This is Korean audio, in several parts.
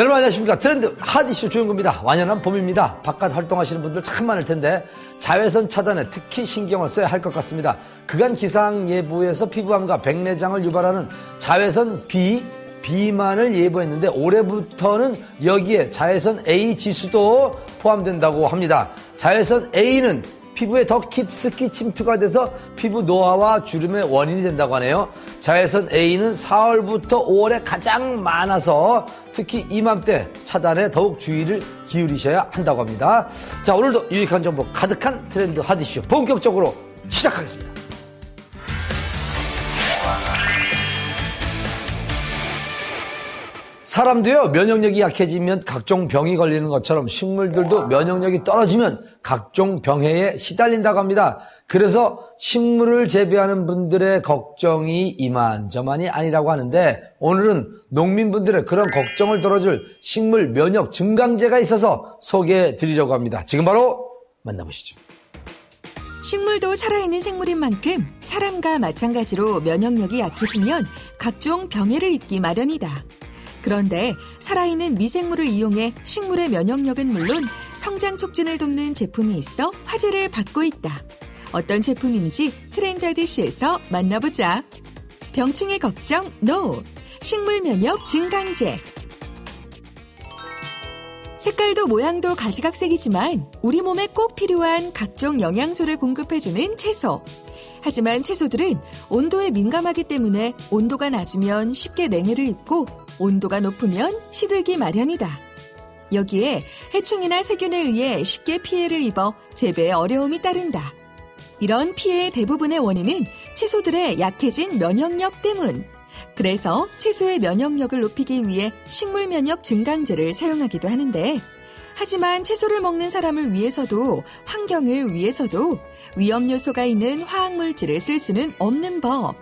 여러분 안녕하십니까? 트렌드 핫이슈 조영구입니다. 완연한 봄입니다. 바깥 활동하시는 분들 참 많을 텐데 자외선 차단에 특히 신경을 써야 할 것 같습니다. 그간 기상예보에서 피부암과 백내장을 유발하는 자외선 B 비만을 예보했는데 올해부터는 여기에 자외선 A 지수도 포함된다고 합니다. 자외선 A는 피부에 더 깊숙이 침투가 돼서 피부 노화와 주름의 원인이 된다고 하네요. 자외선 A는 4월부터 5월에 가장 많아서 특히 이맘때 차단에 더욱 주의를 기울이셔야 한다고 합니다. 자, 오늘도 유익한 정보 가득한 트렌드 하디쇼 본격적으로 시작하겠습니다. 사람도요, 면역력이 약해지면 각종 병이 걸리는 것처럼 식물들도 면역력이 떨어지면 각종 병해에 시달린다고 합니다. 그래서 식물을 재배하는 분들의 걱정이 이만저만이 아니라고 하는데 오늘은 농민분들의 그런 걱정을 덜어줄 식물 면역 증강제가 있어서 소개해 드리려고 합니다. 지금 바로 만나보시죠. 식물도 살아있는 생물인 만큼 사람과 마찬가지로 면역력이 약해지면 각종 병해를 입기 마련이다. 그런데 살아있는 미생물을 이용해 식물의 면역력은 물론 성장 촉진을 돕는 제품이 있어 화제를 받고 있다. 어떤 제품인지 트렌드 아디시에서 만나보자. 병충해 걱정 NO! 식물 면역 증강제. 색깔도 모양도 가지각색이지만 우리 몸에 꼭 필요한 각종 영양소를 공급해주는 채소. 하지만 채소들은 온도에 민감하기 때문에 온도가 낮으면 쉽게 냉해를 입고 온도가 높으면 시들기 마련이다. 여기에 해충이나 세균에 의해 쉽게 피해를 입어 재배에 어려움이 따른다. 이런 피해의 대부분의 원인은 채소들의 약해진 면역력 때문. 그래서 채소의 면역력을 높이기 위해 식물 면역 증강제를 사용하기도 하는데, 하지만 채소를 먹는 사람을 위해서도 환경을 위해서도 위험 요소가 있는 화학 물질을 쓸 수는 없는 법.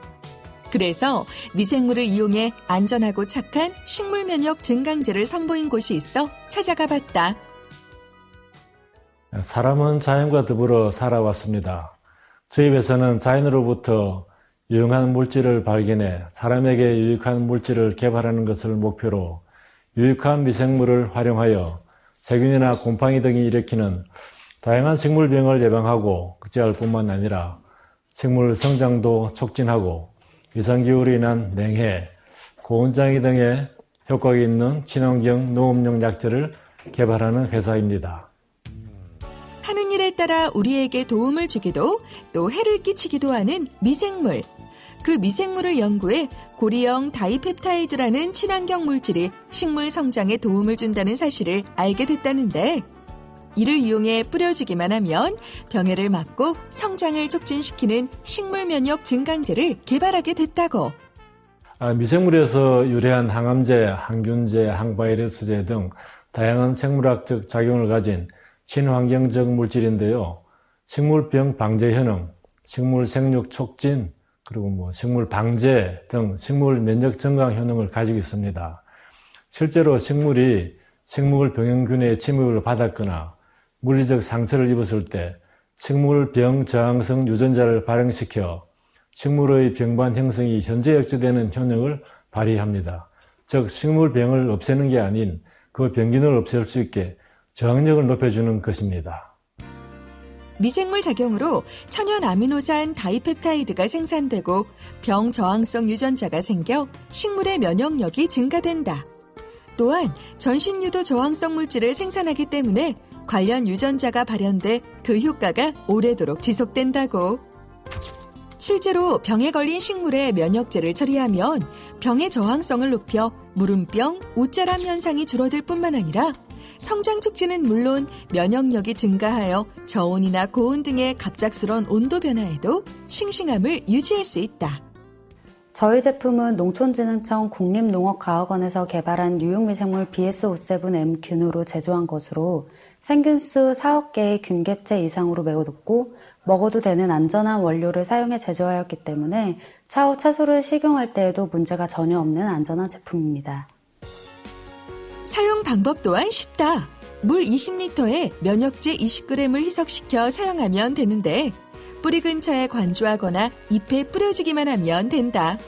그래서 미생물을 이용해 안전하고 착한 식물 면역 증강제를 선보인 곳이 있어 찾아가 봤다. 사람은 자연과 더불어 살아왔습니다. 저희 회사는 자연으로부터 유용한 물질을 발견해 사람에게 유익한 물질을 개발하는 것을 목표로 유익한 미생물을 활용하여 세균이나 곰팡이 등이 일으키는 다양한 식물병을 예방하고 그제할 뿐만 아니라 식물 성장도 촉진하고 이상기후로 인한 냉해, 고온장애 등의 효과가 있는 친환경 농업용 약재를 개발하는 회사입니다. 하는 일에 따라 우리에게 도움을 주기도 또 해를 끼치기도 하는 미생물. 그 미생물을 연구해 고리형 다이펩타이드라는 친환경 물질이 식물 성장에 도움을 준다는 사실을 알게 됐다는데 이를 이용해 뿌려주기만 하면 병해를 막고 성장을 촉진시키는 식물 면역 증강제를 개발하게 됐다고. 아, 미생물에서 유래한 항암제, 항균제, 항바이러스제 등 다양한 생물학적 작용을 가진 친환경적 물질인데요. 식물병 방제 효능, 식물 생육 촉진, 그리고 뭐 식물 방제 등 식물 면역 증강 효능을 가지고 있습니다. 실제로 식물이 식물 병행균의 침입을 받았거나 물리적 상처를 입었을 때 식물 병 저항성 유전자를 발행시켜 식물의 병반 형성이 현재 억제되는 효능을 발휘합니다. 즉 식물 병을 없애는 게 아닌 그 병균을 없앨 수 있게 저항력을 높여주는 것입니다. 미생물 작용으로 천연 아미노산 다이펩타이드가 생산되고 병 저항성 유전자가 생겨 식물의 면역력이 증가된다. 또한 전신유도 저항성 물질을 생산하기 때문에 관련 유전자가 발현돼 그 효과가 오래도록 지속된다고. 실제로 병에 걸린 식물의 면역제를 처리하면 병의 저항성을 높여 물음병, 우짜람 현상이 줄어들 뿐만 아니라 성장 촉진은 물론 면역력이 증가하여 저온이나 고온 등의 갑작스런 온도 변화에도 싱싱함을 유지할 수 있다. 저희 제품은 농촌진흥청 국립농업과학원에서 개발한 유용미생물 BS57M균으로 제조한 것으로 생균수 4억 개의 균개체 이상으로 매우 높고 먹어도 되는 안전한 원료를 사용해 제조하였기 때문에 차후 채소를 식용할 때에도 문제가 전혀 없는 안전한 제품입니다. 사용 방법 또한 쉽다. 물 20리터에 면역제 20g을 희석시켜 사용하면 되는데 뿌리 근처에 관주하거나 잎에 뿌려주기만 하면 된다.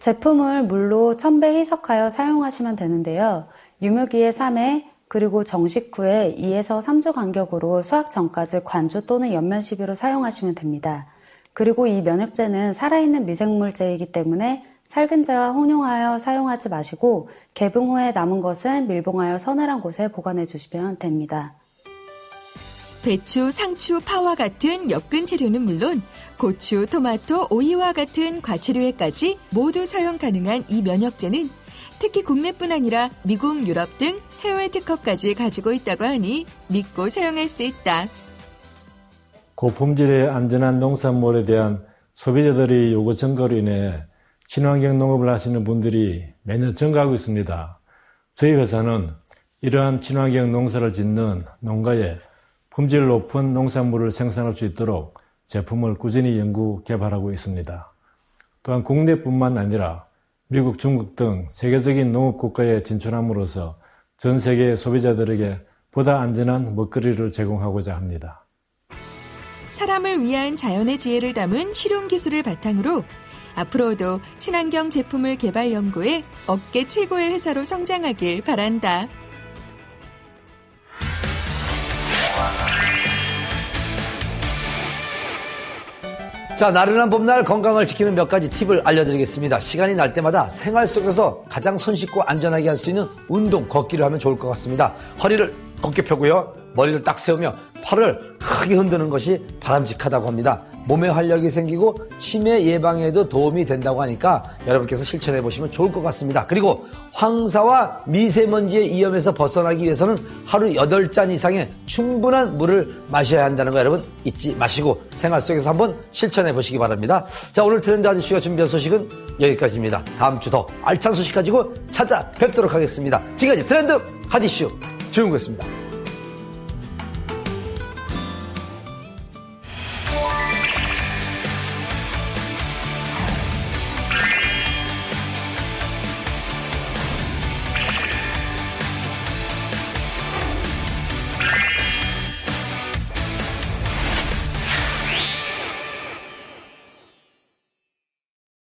제품을 물로 1000배 희석하여 사용하시면 되는데요. 유무기의 3회, 그리고 정식 후에 2에서 3주 간격으로 수확 전까지 관주 또는 연면 시비로 사용하시면 됩니다. 그리고 이 면역제는 살아있는 미생물제이기 때문에 살균제와 혼용하여 사용하지 마시고 개봉 후에 남은 것은 밀봉하여 서늘한 곳에 보관해 주시면 됩니다. 배추, 상추, 파와 같은 엽근 재료는 물론 고추, 토마토, 오이와 같은 과채류에까지 모두 사용 가능한 이 면역제는 특히 국내뿐 아니라 미국, 유럽 등 해외 특허까지 가지고 있다고 하니 믿고 사용할 수 있다. 고품질의 안전한 농산물에 대한 소비자들의 요구 증가로 인해 친환경 농업을 하시는 분들이 매년 증가하고 있습니다. 저희 회사는 이러한 친환경 농사를 짓는 농가에 품질 높은 농산물을 생산할 수 있도록 제품을 꾸준히 연구 개발하고 있습니다. 또한 국내뿐만 아니라 미국, 중국 등 세계적인 농업 국가에 진출함으로써 전 세계 소비자들에게 보다 안전한 먹거리를 제공하고자 합니다. 사람을 위한 자연의 지혜를 담은 실용 기술을 바탕으로 앞으로도 친환경 제품을 개발 연구해 업계 최고의 회사로 성장하길 바란다. 자, 나른한 봄날 건강을 지키는 몇 가지 팁을 알려드리겠습니다. 시간이 날 때마다 생활 속에서 가장 손쉽고 안전하게 할 수 있는 운동, 걷기를 하면 좋을 것 같습니다. 허리를 곧게 펴고요. 머리를 딱 세우며 팔을 크게 흔드는 것이 바람직하다고 합니다. 몸에 활력이 생기고 치매 예방에도 도움이 된다고 하니까 여러분께서 실천해 보시면 좋을 것 같습니다. 그리고 황사와 미세먼지의 위험에서 벗어나기 위해서는 하루 8잔 이상의 충분한 물을 마셔야 한다는 거 여러분 잊지 마시고 생활 속에서 한번 실천해 보시기 바랍니다. 자, 오늘 트렌드 아저씨가 준비한 소식은 여기까지입니다. 다음 주 더 알찬 소식 가지고 찾아뵙도록 하겠습니다. 지금까지 트렌드 하디슈 조용구였습니다.